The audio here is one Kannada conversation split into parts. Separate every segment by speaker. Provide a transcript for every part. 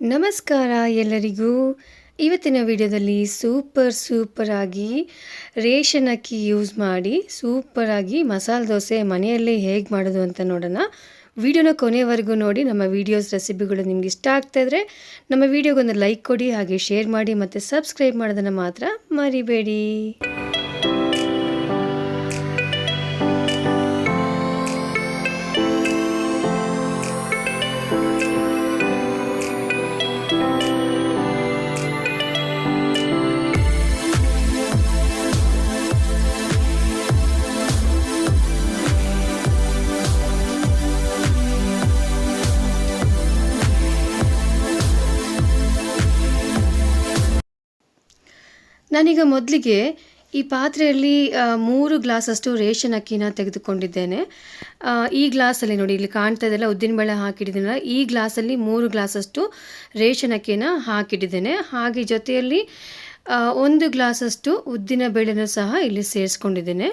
Speaker 1: ನಮಸ್ಕಾರ ಎಲ್ಲರಿಗೂ. ಇವತ್ತಿನ ವಿಡಿಯೋದಲ್ಲಿ ಸೂಪರ್ ಸೂಪರಾಗಿ ರೇಷನ್ ಅಕ್ಕಿ ಯೂಸ್ ಮಾಡಿ ಸೂಪರಾಗಿ ಮಸಾಲೆ ದೋಸೆ ಮನೆಯಲ್ಲೇ ಹೇಗೆ ಮಾಡೋದು ಅಂತ ನೋಡೋಣ. ವಿಡಿಯೋನ ಕೊನೆವರೆಗೂ ನೋಡಿ, ನಮ್ಮ ವೀಡಿಯೋಸ್ ರೆಸಿಪಿಗಳು ನಿಮ್ಗೆ ಇಷ್ಟ ಆಗ್ತಾ ಇದ್ರೆ ನಮ್ಮ ವಿಡಿಯೋಗೊಂದು ಲೈಕ್ ಕೊಡಿ, ಹಾಗೆ ಶೇರ್ ಮಾಡಿ ಮತ್ತು ಸಬ್ಸ್ಕ್ರೈಬ್ ಮಾಡೋದನ್ನು ಮಾತ್ರ ಮರಿಬೇಡಿ. ನಾನೀಗ ಮೊದಲಿಗೆ ಈ ಪಾತ್ರೆಯಲ್ಲಿ ಮೂರು ಗ್ಲಾಸಷ್ಟು ರೇಷನ್ ಅಕ್ಕಿನ ತೆಗೆದುಕೊಂಡಿದ್ದೇನೆ. ಈ ಗ್ಲಾಸಲ್ಲಿ ನೋಡಿ, ಇಲ್ಲಿ ಕಾಣ್ತಾ ಇದೆಲ್ಲ ಉದ್ದಿನಬೇಳೆ ಹಾಕಿಟ್ಟಿದ್ದೀನಲ್ಲ, ಈ ಗ್ಲಾಸಲ್ಲಿ ಮೂರು ಗ್ಲಾಸಷ್ಟು ರೇಷನ್ ಅಕ್ಕಿನ ಹಾಕಿಟ್ಟಿದ್ದೇನೆ. ಹಾಗೆ ಜೊತೆಯಲ್ಲಿ ಒಂದು ಗ್ಲಾಸಷ್ಟು ಉದ್ದಿನ ಬೇಳೆನೂ ಸಹ ಇಲ್ಲಿ ಸೇರಿಸ್ಕೊಂಡಿದ್ದೇನೆ.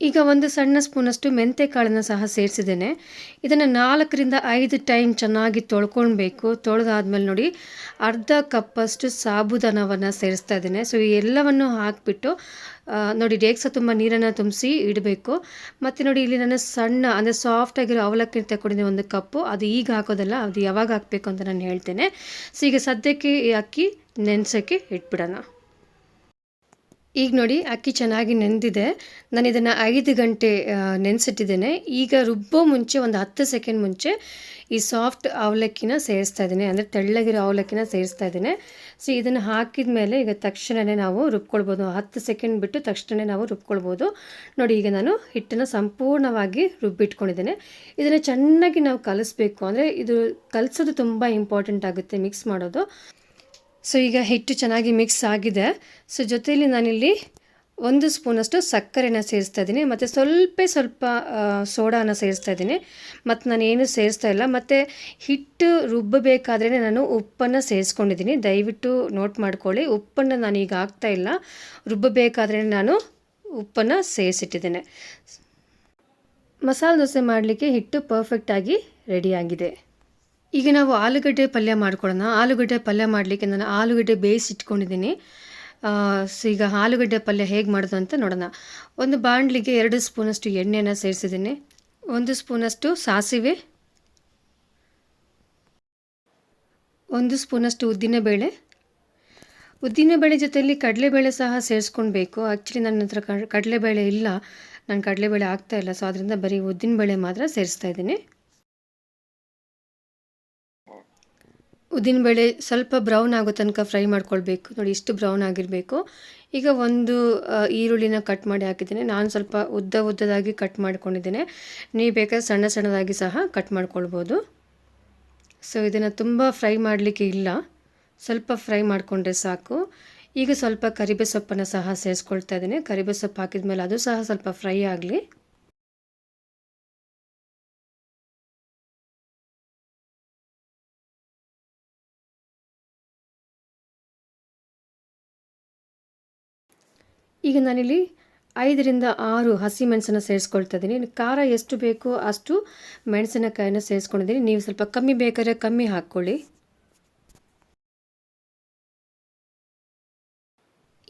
Speaker 1: ಈಗ ಒಂದು ಸಣ್ಣ ಸ್ಪೂನಷ್ಟು ಮೆಂತೆ ಕಾಳನ್ನು ಸಹ ಸೇರಿಸಿದ್ದೇನೆ. ಇದನ್ನು ನಾಲ್ಕರಿಂದ ಐದು ಟೈಮ್ ಚೆನ್ನಾಗಿ ತೊಳ್ಕೊಳ್ಬೇಕು. ತೊಳೆದಾದ್ಮೇಲೆ ನೋಡಿ, ಅರ್ಧ ಕಪ್ಪಷ್ಟು ಸಾಬುದಾನವನ್ನು ಸೇರಿಸ್ತಾ ಇದ್ದೇನೆ. ಸೊ, ಈ ಎಲ್ಲವನ್ನು ಹಾಕಿಬಿಟ್ಟು ನೋಡಿ ಡೇಕ್ಸ ತುಂಬ ನೀರನ್ನು ತುಂಬಿಸಿ ಇಡಬೇಕು. ಮತ್ತು ನೋಡಿ, ಇಲ್ಲಿ ನಾನು ಸಣ್ಣ, ಅಂದರೆ ಸಾಫ್ಟ್ ಆಗಿರೋ ಅವಲಕ್ಕಿ ತಗೊಂಡಿದ್ದೆ ಒಂದು ಕಪ್ಪು. ಅದು ಈಗ ಹಾಕೋದಲ್ಲ, ಅದು ಯಾವಾಗ ಹಾಕಬೇಕು ಅಂತ ನಾನು ಹೇಳ್ತೇನೆ. ಸೊ, ಈಗ ಸದ್ಯಕ್ಕೆ ಅಕ್ಕಿ ನೆನೆಸೋಕ್ಕೆ ಇಟ್ಬಿಡೋಣ. ಈಗ ನೋಡಿ ಅಕ್ಕಿ ಚೆನ್ನಾಗಿ ನೆಂದಿದೆ. ನಾನು ಇದನ್ನು ಐದು ಗಂಟೆ ನೆನೆಸಿಟ್ಟಿದ್ದೇನೆ. ಈಗ ರುಬ್ಬೋ ಮುಂಚೆ ಒಂದು ಹತ್ತು ಸೆಕೆಂಡ್ ಮುಂಚೆ ಈ ಸಾಫ್ಟ್ ಅವಲಕ್ಕಿನ ಸೇರಿಸ್ತಾ ಇದ್ದೀನಿ. ಅಂದರೆ ತೆಳ್ಳಗಿರೋ ಅವಲಕ್ಕಿನ ಸೇರಿಸ್ತಾ ಇದ್ದೀನಿ. ಸೊ ಇದನ್ನು ಹಾಕಿದ ಮೇಲೆ ಈಗ ತಕ್ಷಣವೇ ನಾವು ರುಬ್ಕೊಳ್ಬೋದು. ಹತ್ತು ಸೆಕೆಂಡ್ ಬಿಟ್ಟು ತಕ್ಷಣವೇ ನಾವು ರುಬ್ಕೊಳ್ಬೋದು. ನೋಡಿ, ಈಗ ನಾನು ಹಿಟ್ಟನ್ನು ಸಂಪೂರ್ಣವಾಗಿ ರುಬ್ಬಿಟ್ಕೊಂಡಿದ್ದೇನೆ. ಇದನ್ನು ಚೆನ್ನಾಗಿ ನಾವು ಕಲಿಸ್ಬೇಕು. ಅಂದರೆ ಇದು ಕಲಿಸೋದು ತುಂಬ ಇಂಪಾರ್ಟೆಂಟ್ ಆಗುತ್ತೆ ಮಿಕ್ಸ್ ಮಾಡೋದು. ಸೊ ಈಗ ಹಿಟ್ಟು ಚೆನ್ನಾಗಿ ಮಿಕ್ಸ್ ಆಗಿದೆ. ಸೊ ಜೊತೆಯಲ್ಲಿ ನಾನಿಲ್ಲಿ ಒಂದು ಸ್ಪೂನಷ್ಟು ಸಕ್ಕರೆನ ಸೇರಿಸ್ತಾ ಇದ್ದೀನಿ. ಮತ್ತು ಸ್ವಲ್ಪ ಸ್ವಲ್ಪ ಸೋಡಾನ ಸೇರಿಸ್ತಾ ಇದ್ದೀನಿ. ಮತ್ತು ನಾನು ಏನು ಸೇರಿಸ್ತಾ ಇಲ್ಲ. ಮತ್ತು ಹಿಟ್ಟು ರುಬ್ಬಬೇಕಾದ್ರೆ ನಾನು ಉಪ್ಪನ್ನು ಸೇರಿಸ್ಕೊಂಡಿದ್ದೀನಿ. ದಯವಿಟ್ಟು ನೋಟ್ ಮಾಡ್ಕೊಳ್ಳಿ. ಉಪ್ಪನ್ನು ನಾನು ಈಗ ಹಾಕ್ತಾ ಇಲ್ಲ. ರುಬ್ಬಬೇಕಾದ್ರೆ ನಾನು ಉಪ್ಪನ್ನು ಸೇರಿಸಿಟ್ಟಿದ್ದೇನೆ. ಮಸಾಲೆ ದೋಸೆ ಮಾಡಲಿಕ್ಕೆ ಹಿಟ್ಟು ಪರ್ಫೆಕ್ಟಾಗಿ ರೆಡಿಯಾಗಿದೆ ಈಗ ನಾವು ಆಲೂಗಡ್ಡೆ ಪಲ್ಯ ಮಾಡ್ಕೊಳ್ಳೋಣ. ಆಲೂಗಡ್ಡೆ ಪಲ್ಯ ಮಾಡಲಿಕ್ಕೆ ನಾನು ಆಲೂಗಡ್ಡೆ ಬೇಯಿಸಿ ಇಟ್ಕೊಂಡಿದ್ದೀನಿ. ಸೊ ಈಗ ಆಲೂಗಡ್ಡೆ ಪಲ್ಯ ಹೇಗೆ ಮಾಡೋದು ಅಂತ ನೋಡೋಣ. ಒಂದು ಬಾಣಲಿಗೆ ಎರಡು ಸ್ಪೂನಷ್ಟು ಎಣ್ಣೆನ ಸೇರಿಸಿದ್ದೀನಿ. ಒಂದು ಸ್ಪೂನಷ್ಟು ಸಾಸಿವೆ. ಒಂದು ಸ್ಪೂನಷ್ಟು ಉದ್ದಿನಬೇಳೆ. ಉದ್ದಿನಬೇಳೆ ಜೊತೆಯಲ್ಲಿ ಕಡಲೆಬೇಳೆ ಸಹ ಸೇರಿಸ್ಕೊಳ್ಬೇಕು. ಆ್ಯಕ್ಚುಲಿ ನನ್ನ ಹತ್ರ ಕಡ್- ಕಡಲೆಬೇಳೆ ಇಲ್ಲ. ನಾನು ಕಡಲೆಬೇಳೆ ಇಲ್ಲ. ಸೊ ಅದರಿಂದ ಬರೀ ಉದ್ದಿನಬೇಳೆ ಮಾತ್ರ ಸೇರಿಸ್ತಾ ಇದ್ದೀನಿ. ಉದ್ದಿನಬೇಳೆ ಸ್ವಲ್ಪ ಬ್ರೌನ್ ಆಗೋ ತನಕ ಫ್ರೈ ಮಾಡ್ಕೊಳ್ಬೇಕು. ನೋಡಿ, ಇಷ್ಟು ಬ್ರೌನ್ ಆಗಿರಬೇಕು. ಈಗ ಒಂದು ಈರುಳ್ಳಿನ ಕಟ್ ಮಾಡಿ ಹಾಕಿದ್ದೀನಿ. ನಾನು ಸ್ವಲ್ಪ ಉದ್ದ ಉದ್ದದಾಗಿ ಕಟ್ ಮಾಡ್ಕೊಂಡಿದ್ದೇನೆ. ನೀವು ಬೇಕಾದ್ರೆ ಸಣ್ಣ ಸಣ್ಣದಾಗಿ ಸಹ ಕಟ್ ಮಾಡ್ಕೊಳ್ಬೋದು. ಸೊ ಇದನ್ನು ತುಂಬ ಫ್ರೈ ಮಾಡಲಿಕ್ಕೆ ಇಲ್ಲ. ಸ್ವಲ್ಪ ಫ್ರೈ ಮಾಡಿಕೊಂಡ್ರೆ ಸಾಕು. ಈಗ ಸ್ವಲ್ಪ ಕರಿಬೇ ಸೊಪ್ಪನ್ನು ಸಹ ಸೇರಿಸ್ಕೊಳ್ತಾ ಇದ್ದೀನಿ. ಕರಿಬೇ ಸೊಪ್ಪು ಹಾಕಿದ ಮೇಲೆ ಅದು ಸಹ ಸ್ವಲ್ಪ ಫ್ರೈ ಆಗಲಿ. ಈಗ ನಾನಿಲ್ಲಿ ಐದರಿಂದ ಆರು ಹಸಿ ಮೆಣಸನ್ನು ಸೇರಿಸ್ಕೊಳ್ತಾ ಇದ್ದೀನಿ. ಖಾರ ಎಷ್ಟು ಬೇಕೋ ಅಷ್ಟು ಮೆಣಸಿನಕಾಯಿನ ಸೇರಿಸ್ಕೊಂಡಿದ್ದೀನಿ. ನೀವು ಸ್ವಲ್ಪ ಕಮ್ಮಿ ಬೇಕಾದ್ರೆ ಕಮ್ಮಿ ಹಾಕ್ಕೊಳ್ಳಿ.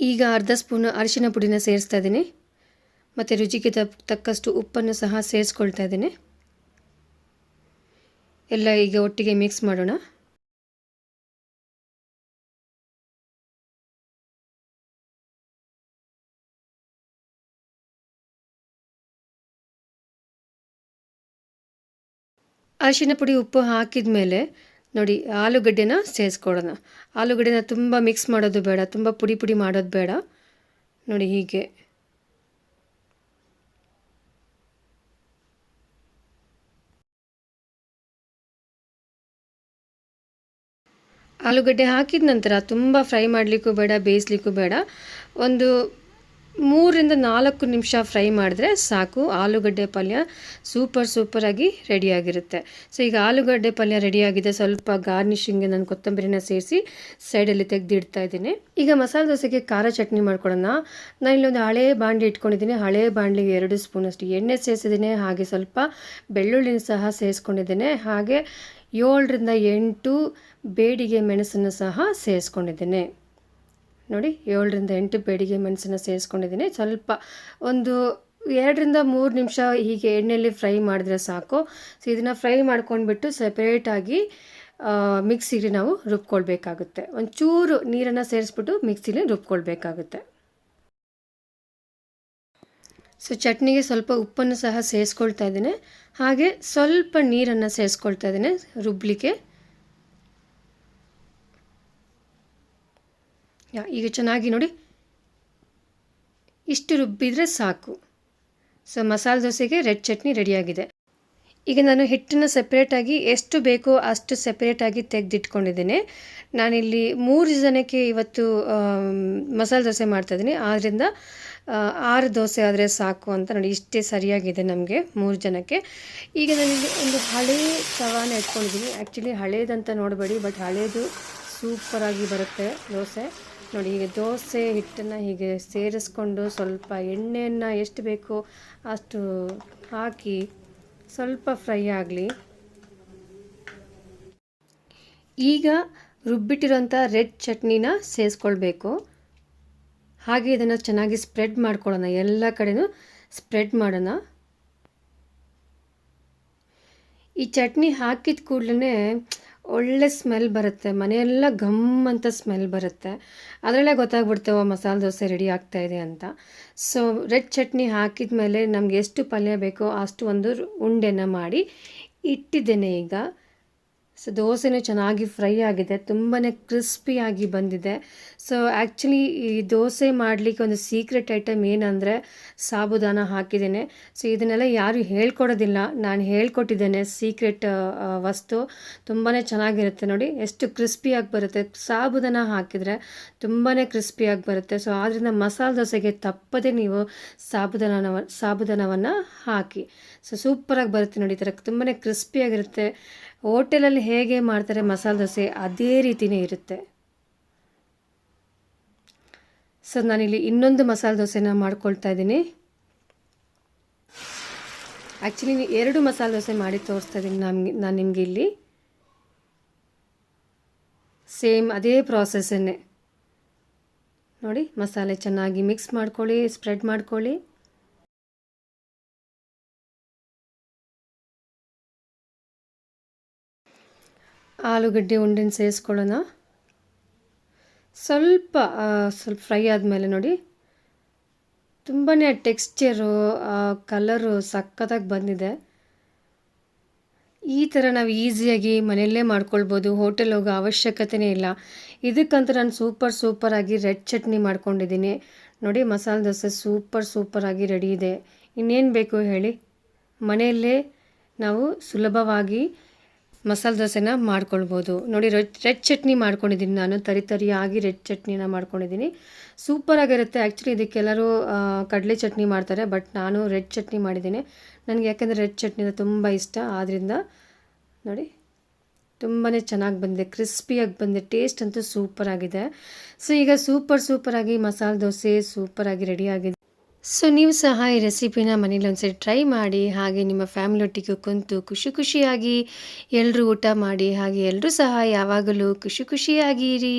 Speaker 1: ಈಗ ಅರ್ಧ ಸ್ಪೂನ್ ಅರಿಶಿನ ಪುಡಿನ ಸೇರಿಸ್ತಾ ಇದ್ದೀನಿ. ಮತ್ತು ರುಚಿಗೆ ತಕ್ಕಷ್ಟು ಉಪ್ಪನ್ನು ಸಹ ಸೇರಿಸ್ಕೊಳ್ತಾ ಇದ್ದೀನಿ. ಎಲ್ಲ ಈಗ ಒಟ್ಟಿಗೆ ಮಿಕ್ಸ್ ಮಾಡೋಣ. ಅರಿಶಿನ ಪುಡಿ ಉಪ್ಪು ಹಾಕಿದ ಮೇಲೆ ನೋಡಿ ಆಲೂಗಡ್ಡೆನ ಸೇರಿಸ್ಕೊಳ್ಳೋಣ ಆಲೂಗಡ್ಡೆನ ತುಂಬ ಮಿಕ್ಸ್ ಮಾಡೋದು ಬೇಡ, ತುಂಬ ಪುಡಿ ಪುಡಿ ಮಾಡೋದು ಬೇಡ. ನೋಡಿ ಹೀಗೆ. ಆಲೂಗಡ್ಡೆ ಹಾಕಿದ ನಂತರ ತುಂಬ ಫ್ರೈ ಮಾಡಲಿಕ್ಕೂ ಬೇಡ, ಬೇಯಿಸ್ಲಿಕ್ಕೂ ಬೇಡ. ಒಂದು ಮೂರರಿಂದ ನಾಲ್ಕು ನಿಮಿಷ ಫ್ರೈ ಮಾಡಿದ್ರೆ ಸಾಕು. ಆಲೂಗಡ್ಡೆ ಪಲ್ಯ ಸೂಪರ್ ಸೂಪರಾಗಿ ರೆಡಿಯಾಗಿರುತ್ತೆ ಸೊ ಈಗ ಆಲೂಗಡ್ಡೆ ಪಲ್ಯ ರೆಡಿಯಾಗಿದೆ ಸ್ವಲ್ಪ ಗಾರ್ನಿಷಿಂಗ್ಗೆ ನಾನು ಕೊತ್ತಂಬರಿನ ಸೇರಿಸಿ ಸೈಡಲ್ಲಿ ತೆಗೆದಿಡ್ತಾ ಇದ್ದೀನಿ. ಈಗ ಮಸಾಲೆ ದೋಸೆಗೆ ಖಾರ ಚಟ್ನಿ ಮಾಡ್ಕೊಳ್ಳೋಣ. ನಾನು ಇಲ್ಲೊಂದು ಹಳೆ ಬಾಣಲಿ ಇಟ್ಕೊಂಡಿದ್ದೀನಿ. ಹಳೆ ಬಾಂಡ್ಲಿಗೆ ಎರಡು ಸ್ಪೂನಷ್ಟು ಎಣ್ಣೆ ಸೇರಿಸಿದ್ದೀನಿ. ಹಾಗೆ ಸ್ವಲ್ಪ ಬೆಳ್ಳುಳ್ಳಿನ ಸಹ ಸೇರಿಸ್ಕೊಂಡಿದ್ದೇನೆ. ಹಾಗೆ ಏಳರಿಂದ ಎಂಟು ಬೇಡಿಗೆ ಮೆಣಸನ್ನು ಸಹ ಸೇರಿಸ್ಕೊಂಡಿದ್ದೇನೆ. ನೋಡಿ ಏಳರಿಂದ ಎಂಟು ಬೇಡಿಗೆ ಮೆಣಸನ್ನು ಸೇರಿಸ್ಕೊಂಡಿದ್ದೀನಿ. ಸ್ವಲ್ಪ ಒಂದು ಎರಡರಿಂದ ಮೂರು ನಿಮಿಷ ಹೀಗೆ ಎಣ್ಣೆಯಲ್ಲಿ ಫ್ರೈ ಮಾಡಿದ್ರೆ ಸಾಕು. ಸೊ ಇದನ್ನು ಫ್ರೈ ಮಾಡ್ಕೊಂಡ್ಬಿಟ್ಟು ಸಪ್ರೇಟಾಗಿ ಮಿಕ್ಸಿಗೆ ನಾವು ರುಬ್ಕೊಳ್ಬೇಕಾಗುತ್ತೆ. ಒಂಚೂರು ನೀರನ್ನು ಸೇರಿಸ್ಬಿಟ್ಟು ಮಿಕ್ಸಿಲಿ ರುಬ್ಕೊಳ್ಬೇಕಾಗುತ್ತೆ. ಸೊ ಚಟ್ನಿಗೆ ಸ್ವಲ್ಪ ಉಪ್ಪನ್ನು ಸಹ ಸೇರಿಸ್ಕೊಳ್ತಾ ಇದ್ದೀನಿ. ಹಾಗೆ ಸ್ವಲ್ಪ ನೀರನ್ನು ಸೇರಿಸ್ಕೊಳ್ತಾ ಇದ್ದೀನಿ ರುಬ್ಲಿಕ್ಕೆ. ಯಾ, ಈಗ ಚೆನ್ನಾಗಿ ನೋಡಿ. ಇಷ್ಟು ರುಬ್ಬಿದರೆ ಸಾಕು. ಸೊ ಮಸಾಲೆ ದೋಸೆಗೆ ರೆಡ್ ಚಟ್ನಿ ರೆಡಿಯಾಗಿದೆ ಈಗ ನಾನು ಹಿಟ್ಟನ್ನು ಸಪ್ರೇಟಾಗಿ ಎಷ್ಟು ಬೇಕೋ ಅಷ್ಟು ಸೆಪ್ರೇಟಾಗಿ ತೆಗೆದಿಟ್ಕೊಂಡಿದ್ದೀನಿ. ನಾನಿಲ್ಲಿ ಮೂರು ಜನಕ್ಕೆ ಇವತ್ತು ಮಸಾಲೆ ದೋಸೆ ಮಾಡ್ತಾಯಿದ್ದೀನಿ ಆದ್ದರಿಂದ ಆರು ದೋಸೆ ಆದರೆ ಸಾಕು ಅಂತ ನೋಡಿ, ಇಷ್ಟೇ ಸರಿಯಾಗಿದೆ ನಮಗೆ ಮೂರು ಜನಕ್ಕೆ. ಈಗ ನಾನಿಲ್ಲಿ ಒಂದು ಹಳೇ ತವಾನ ಇಟ್ಕೊಂಡಿದ್ದೀನಿ ಆ್ಯಕ್ಚುಲಿ ಹಳೇದಂತ ನೋಡಬೇಡಿ ಬಟ್ ಹಳೇದು ಸೂಪರಾಗಿ ಬರುತ್ತೆ ದೋಸೆ. ನೋಡಿ, ಹೀಗೆ ದೋಸೆ ಹಿಟ್ಟನ್ನು ಹೀಗೆ ಸೇರಿಸ್ಕೊಂಡು ಸ್ವಲ್ಪ ಎಣ್ಣೆಯನ್ನು ಎಷ್ಟು ಬೇಕೋ ಅಷ್ಟು ಹಾಕಿ ಸ್ವಲ್ಪ ಫ್ರೈ ಆಗಲಿ. ಈಗ ರುಬ್ಬಿಟ್ಟಿರೋಂಥ ರೆಡ್ ಚಟ್ನಿನ ಸೇರಿಸ್ಕೊಳ್ಬೇಕು. ಹಾಗೆ ಇದನ್ನು ಚೆನ್ನಾಗಿ ಸ್ಪ್ರೆಡ್ ಮಾಡ್ಕೊಳ್ಳೋಣ. ಎಲ್ಲ ಕಡೆನೂ ಸ್ಪ್ರೆಡ್ ಮಾಡೋಣ. ಈ ಚಟ್ನಿ ಹಾಕಿದ ಕೂಡಲೇ ಒಳ್ಳೆ ಸ್ಮೆಲ್ ಬರುತ್ತೆ, ಮನೆಯೆಲ್ಲ ಘಮ್ ಅಂತ ಸ್ಮೆಲ್ ಬರುತ್ತೆ. ಅದರಲ್ಲೇ ಗೊತ್ತಾಗ್ಬಿಡ್ತೇವೆ ಓ, ಮಸಾಲೆ ದೋಸೆ ರೆಡಿ ಆಗ್ತಾ ಇದೆ ಅಂತ. ಸೊ ರೆಡ್ ಚಟ್ನಿ ಹಾಕಿದ ಮೇಲೆ ನಮಗೆ ಎಷ್ಟು ಪಲ್ಯ ಬೇಕೋ ಅಷ್ಟು ಒಂದು ಉಂಡೆನ ಮಾಡಿ ಇಟ್ಟಿದ್ದೇನೆ ಈಗ. ಸೊ ದೋಸೆನೂ ಚೆನ್ನಾಗಿ ಫ್ರೈ ಆಗಿದೆ ತುಂಬಾ ಕ್ರಿಸ್ಪಿಯಾಗಿ ಬಂದಿದೆ. ಸೊ ಆ್ಯಕ್ಚುಲಿ ಈ ದೋಸೆ ಮಾಡಲಿಕ್ಕೆ ಒಂದು ಸೀಕ್ರೆಟ್ ಐಟಮ್ ಏನಂದರೆ ಸಾಬುದಾನ ಹಾಕಿದ್ದೇನೆ. ಸೊ ಇದನ್ನೆಲ್ಲ ಯಾರು ಹೇಳ್ಕೊಡೋದಿಲ್ಲ, ನಾನು ಹೇಳ್ಕೊಟ್ಟಿದ್ದೇನೆ ಸೀಕ್ರೆಟ್ ವಸ್ತು. ತುಂಬಾ ಚೆನ್ನಾಗಿರುತ್ತೆ ನೋಡಿ, ಎಷ್ಟು ಕ್ರಿಸ್ಪಿಯಾಗಿ ಬರುತ್ತೆ. ಸಾಬುದಾನ ಹಾಕಿದರೆ ತುಂಬಾ ಕ್ರಿಸ್ಪಿಯಾಗಿ ಬರುತ್ತೆ. ಸೊ ಆದ್ದರಿಂದ ಮಸಾಲೆ ದೋಸೆಗೆ ತಪ್ಪದೇ ನೀವು ಸಾಬುದಾನವ, ಸಾಬುದಾನವನ್ನು ಹಾಕಿ. ಸೊ ಸೂಪರಾಗಿ ಬರುತ್ತೆ ನೋಡಿ, ಈ ಥರ ತುಂಬಾ ಕ್ರಿಸ್ಪಿಯಾಗಿರುತ್ತೆ ಹೋಟೆಲಲ್ಲಿ ಹೇಗೆ ಮಾಡ್ತಾರೆ ಮಸಾಲೆ ದೋಸೆ ಅದೇ ರೀತಿಯೇ ಇರುತ್ತೆ. ಸೊ ನಾನಿಲ್ಲಿ ಇನ್ನೊಂದು ಮಸಾಲೆ ದೋಸೆನ ಮಾಡ್ಕೊಳ್ತಾ ಇದ್ದೀನಿ. ಆ್ಯಕ್ಚುಲಿ ಎರಡು ಮಸಾಲೆ ದೋಸೆ ಮಾಡಿ ತೋರಿಸ್ತಾ ಇದ್ದೀನಿ ನಮಗೆ ನಾನು ನಿಮಗೆ ಇಲ್ಲಿ. ಸೇಮ್ ಅದೇ ಪ್ರಾಸೆಸ್ಸನ್ನೇ ನೋಡಿ, ಮಸಾಲೆ ಚೆನ್ನಾಗಿ ಮಿಕ್ಸ್ ಮಾಡ್ಕೊಳ್ಳಿ ಸ್ಪ್ರೆಡ್ ಮಾಡ್ಕೊಳ್ಳಿ. ಆಲೂಗಡ್ಡೆ ಉಂಡೆನ ಸೇರಿಸ್ಕೊಳ್ಳೋಣ. ಸ್ವಲ್ಪ ಸ್ವಲ್ಪ ಫ್ರೈ ಆದಮೇಲೆ ನೋಡಿ. ತುಂಬಾ ಟೆಕ್ಸ್ಚರು ಕಲರು ಸಖತ್ತಾಗಿ ಬಂದಿದೆ. ಈ ಥರ ನಾವು ಈಸಿಯಾಗಿ ಮನೆಯಲ್ಲೇ ಮಾಡ್ಕೊಳ್ಬೋದು. ಹೋಟೆಲ್ ಹೋಗೋ ಅವಶ್ಯಕತೆಯೇ ಇಲ್ಲ. ಇದಕ್ಕಂತ ನಾನು ಸೂಪರ್ ಸೂಪರಾಗಿ ರೆಡ್ ಚಟ್ನಿ ಮಾಡ್ಕೊಂಡಿದ್ದೀನಿ. ನೋಡಿ, ಮಸಾಲೆ ದೋಸೆ ಸೂಪರ್ ಸೂಪರಾಗಿ ರೆಡಿ ಇದೆ. ಇನ್ನೇನು ಬೇಕು ಹೇಳಿ? ಮನೆಯಲ್ಲೇ ನಾವು ಸುಲಭವಾಗಿ ಮಸಾಲೆ ದೋಸೆನ ಮಾಡ್ಕೊಳ್ಬೋದು. ನೋಡಿ ರೆಡ್ ರೆಡ್ ಚಟ್ನಿ ಮಾಡ್ಕೊಂಡಿದ್ದೀನಿ ನಾನು. ತರಿ ತರಿಯಾಗಿ ರೆಡ್ ಚಟ್ನಿನ ಮಾಡ್ಕೊಂಡಿದ್ದೀನಿ. ಸೂಪರಾಗಿರುತ್ತೆ ಆ್ಯಕ್ಚುಲಿ ಇದಕ್ಕೆಲ್ಲರೂ ಕಡಲೆ ಚಟ್ನಿ ಮಾಡ್ತಾರೆ ಬಟ್ ನಾನು ರೆಡ್ ಚಟ್ನಿ ಮಾಡಿದ್ದೀನಿ. ನನಗೆ ಯಾಕೆಂದರೆ ರೆಡ್ ಚಟ್ನಿ ತುಂಬ ಇಷ್ಟ. ಆದ್ದರಿಂದ ನೋಡಿ ತುಂಬಾ ಚೆನ್ನಾಗಿ ಬಂದಿದೆ. ಕ್ರಿಸ್ಪಿಯಾಗಿ ಬಂದಿದೆ. ಟೇಸ್ಟ್ ಅಂತೂ ಸೂಪರಾಗಿದೆ ಸೊ ಈಗ ಸೂಪರ್ ಸೂಪರಾಗಿ ಮಸಾಲೆ ದೋಸೆ ಸೂಪರಾಗಿ ರೆಡಿಯಾಗಿದೆ ಸೊ ನೀವು ಸಹ ಈ ರೆಸಿಪಿನ ಮನೇಲಿ ಒಂದ್ಸರಿ ಟ್ರೈ ಮಾಡಿ, ಹಾಗೆ ನಿಮ್ಮ ಫ್ಯಾಮಿಲಿ ಒಟ್ಟಿಗೆ ಕುಂತು ಖುಷಿ ಖುಷಿಯಾಗಿ ಎಲ್ಲರೂ ಊಟ ಮಾಡಿ, ಹಾಗೆ ಎಲ್ಲರೂ ಸಹ ಯಾವಾಗಲೂ ಖುಷಿ ಖುಷಿಯಾಗಿರಿ.